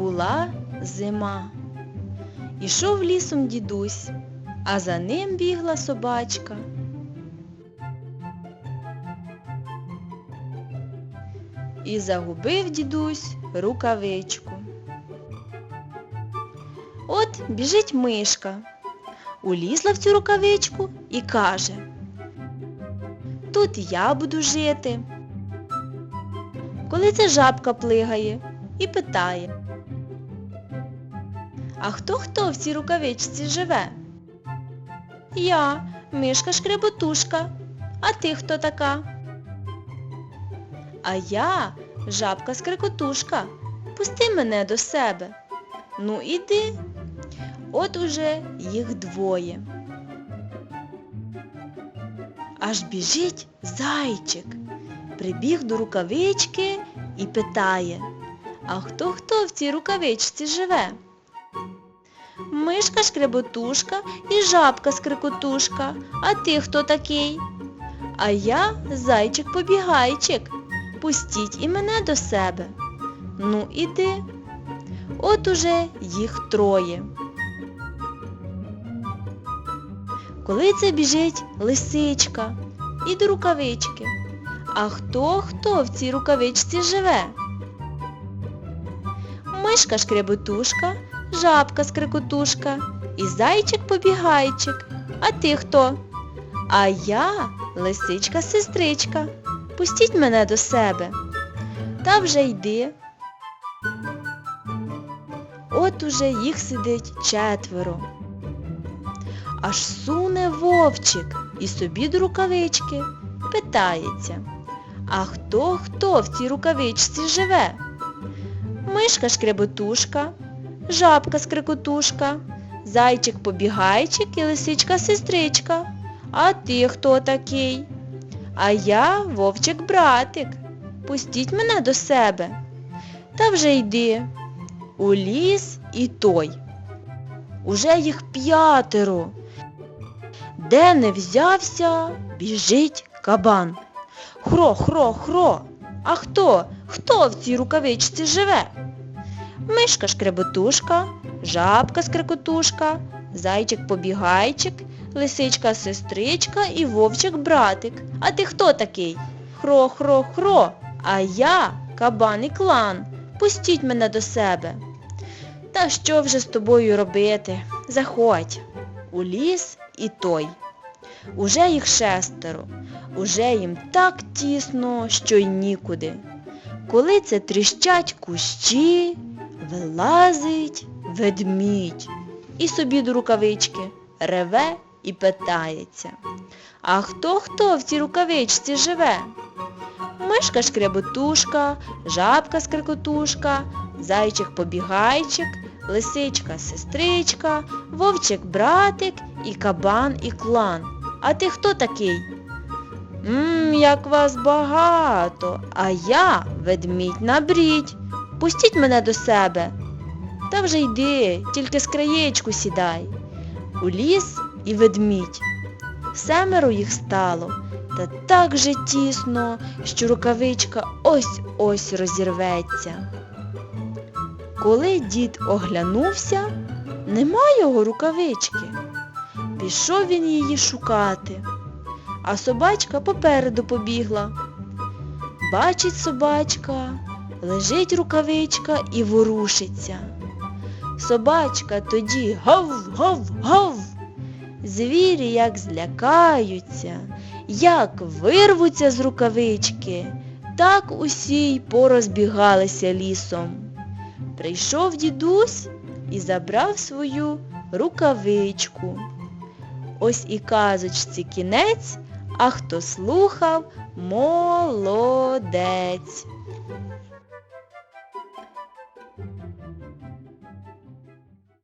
Була зима. Ішов лісом дідусь, а за ним бігла собачка. І загубив дідусь рукавичку. От біжить мишка, улізла в цю рукавичку і каже, Тут я буду жити. Коли ця жабка плигає і питає, А хто хто в цій рукавичці живе? Я, мишка шкреботушка. А ти хто така? А я, жабка скрикотушка. Пусти мене до себе. Ну іди. От уже їх двоє. Аж біжить зайчик. Прибіг до рукавички і питає, а хто хто в цій рукавичці живе? Мишка шкреботушка і жабка скрикотушка. А ти хто такий? А я зайчик-побігайчик. Пустіть і мене до себе. Ну, іди. От уже їх троє. Коли це біжить лисичка і до рукавички. А хто хто в цій рукавичці живе? Мишка шкреботушка, жабка скрикотушка і зайчик-побігайчик. А ти хто? А я лисичка-сестричка. Пустіть мене до себе. Та вже йди. От уже їх сидить четверо. Аж суне вовчик і собі до рукавички питається. А хто хто в цій рукавичці живе? Мишка шкреботушка, жабка скрикотушка, зайчик-побігайчик і лисичка-сестричка. А ти хто такий? А я вовчик-братик. Пустіть мене до себе. Та вже йди. У ліс і той. Уже їх п'ятеро. Де не взявся, біжить кабан. Хро, хро, хро. А хто? Хто в цій рукавичці живе? Мишка шкреботушка, жабка скрикотушка, зайчик-побігайчик, лисичка-сестричка і вовчик-братик. А ти хто такий? Хро, хро, хро. А я кабан і клан. Пустіть мене до себе. Та що вже з тобою робити? Заходь. У ліс і той. Уже їх шестеро, уже їм так тісно, що й нікуди. Коли це тріщать кущі, вилазить ведмідь і собі до рукавички реве і питається. А хто хто в цій рукавичці живе? Мишка шкреботушка, жабка скрикотушка, зайчик-побігайчик, лисичка-сестричка, вовчик-братик і кабан і клан. А ти хто такий? Мм, як вас багато, а я ведмідь на брідь. Пустіть мене до себе. Та вже йди, тільки з краєчку сідай. У ліс і ведмідь. Семеро їх стало, та так же тісно, що рукавичка ось-ось розірветься. Коли дід оглянувся, нема його рукавички. Пішов він її шукати, а собачка попереду побігла. Бачить собачка, лежить рукавичка і ворушиться. Собачка тоді гав-гав-гав. Звірі як злякаються, як вирвуться з рукавички, так усі й порозбігалися лісом. Прийшов дідусь і забрав свою рукавичку. Ось і казочці кінець, а хто слухав, молодець.